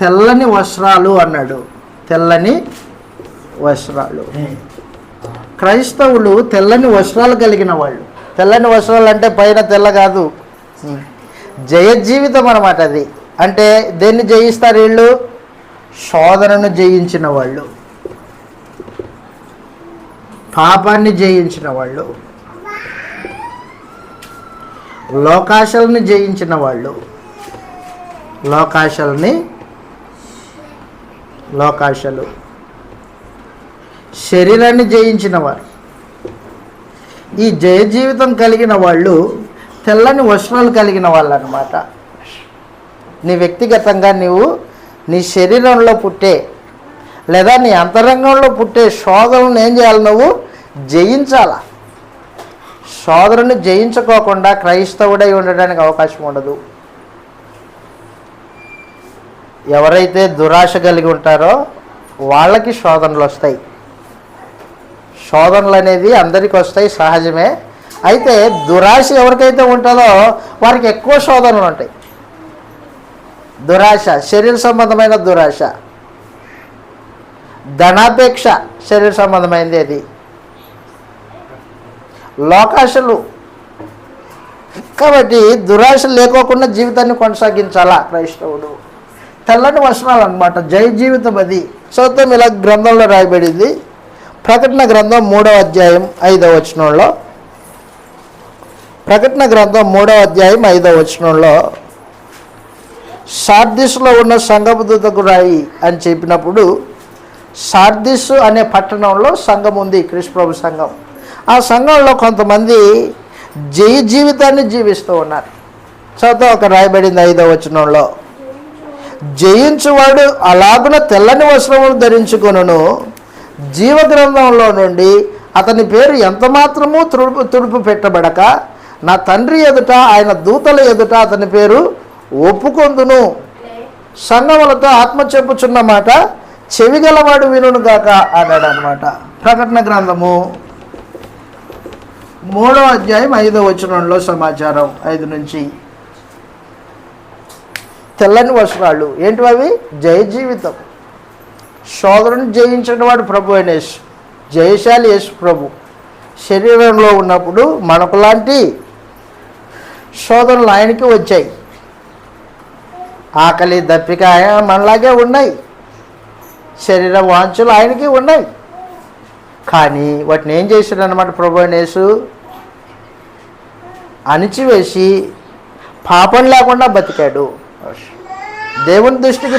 తెల్లని వస్త్రాలు అన్నాడు. తెల్లని వస్త్రాలు. క్రైస్తవులు తెల్లని వస్త్రాలు కలిగిన వాళ్ళు. తెల్లని వస్త్రాలు అంటే పైన తెల్ల కాదు. జయజీవితం అన్నమాట అది. అంటే దేన్ని జయిస్తారు వీళ్ళు? శోధనను జయించిన వాళ్ళు. పాపాన్ని జయించిన వాళ్ళు. లోకాశల్ని జయించిన వాళ్ళు. లోకాశల్ని లోకాశలు. శరీరాన్ని జయించిన వారు ఈ జయ జీవితం కలిగిన వాళ్ళు తెల్లని వస్త్రాలు కలిగిన వాళ్ళు అనమాట నీ వ్యక్తిగతంగా నీవు నీ శరీరంలో పుట్టే లేదా నీ అంతరంగంలో పుట్టే శోధనను ఏం చేయాలి నువ్వు? జయించాలా. శోధనను జయించుకోకుండా క్రైస్తవుడై ఉండడానికి అవకాశం ఉండదు. ఎవరైతే దురాశ కలిగి ఉంటారో వాళ్ళకి శోధనలు వస్తాయి. శోధనలు అనేది అందరికీ వస్తాయి సహజమే. అయితే దురాశ ఎవరికైతే ఉంటుందో వారికి ఎక్కువ శోధనలు ఉంటాయి. దురాశ శరీర సంబంధమైన దురాశ. ధనాపేక్ష శరీర సంబంధమైనది అది. లోకాశలు. కాబట్టి దురాశ లేకోకుండా జీవితాన్ని కొనసాగించాలా క్రైస్తవుడు? తెల్లని వచనాలు అనమాట జై జీవితం అది. సొంతం ఇలా గ్రంథంలో రాయబడింది. ప్రకటన గ్రంథం మూడవ అధ్యాయం ఐదవ వచనంలో. ప్రకటన గ్రంథం మూడవ అధ్యాయం ఐదవ వచనంలో. సార్దిస్లో ఉన్న సంగమదూతకు రాయి అని చెప్పినప్పుడు సార్దిస్ అనే పట్టణంలో సంఘం ఉంది కృష్ణప్రభు సంఘం. ఆ సంఘంలో కొంతమంది జయ జీవితాన్ని జీవిస్తూ ఉన్నారు. చదువు ఒక రాయబడింది ఐదవ వచనంలో. జయించువాడు అలాగున తెల్లని వస్త్రములు ధరించుకొనును. జీవగ్రంథంలో నుండి అతని పేరు ఎంత మాత్రము తుడుపు తుడుపు పెట్టబడక నా తండ్రి ఎదుట ఆయన దూతల ఎదుట అతని పేరు ఒప్పుకొందును. సంగములతో ఆత్మ చెప్పుచున్న మాట చెవిగలవాడు వినుగాక అన్నాడు అనమాట ప్రకటన గ్రంథము మూడో అధ్యాయం ఐదో వచనంలో సమాచారం ఐదు నుంచి తెల్లని వస్త్రాలు. ఏంటివి అవి జయ జీవితం. సోదరుని జయించిన వాడు ప్రభు అయిన యేసు. జయశాలి యేసు ప్రభు. శరీరంలో ఉన్నప్పుడు మనకు లాంటి శోధనలు ఆయనకి వచ్చాయి. ఆకలి దప్పిక ఆయన మనలాగే ఉన్నాయి. శరీర వాంఛలు ఆయనకి ఉన్నాయి. కానీ వాటిని ఏం చేశాడనమాట ప్రభు అయిన అణిచివేసి పాపం లేకుండా బతికాడు. దేవుని దృష్టికి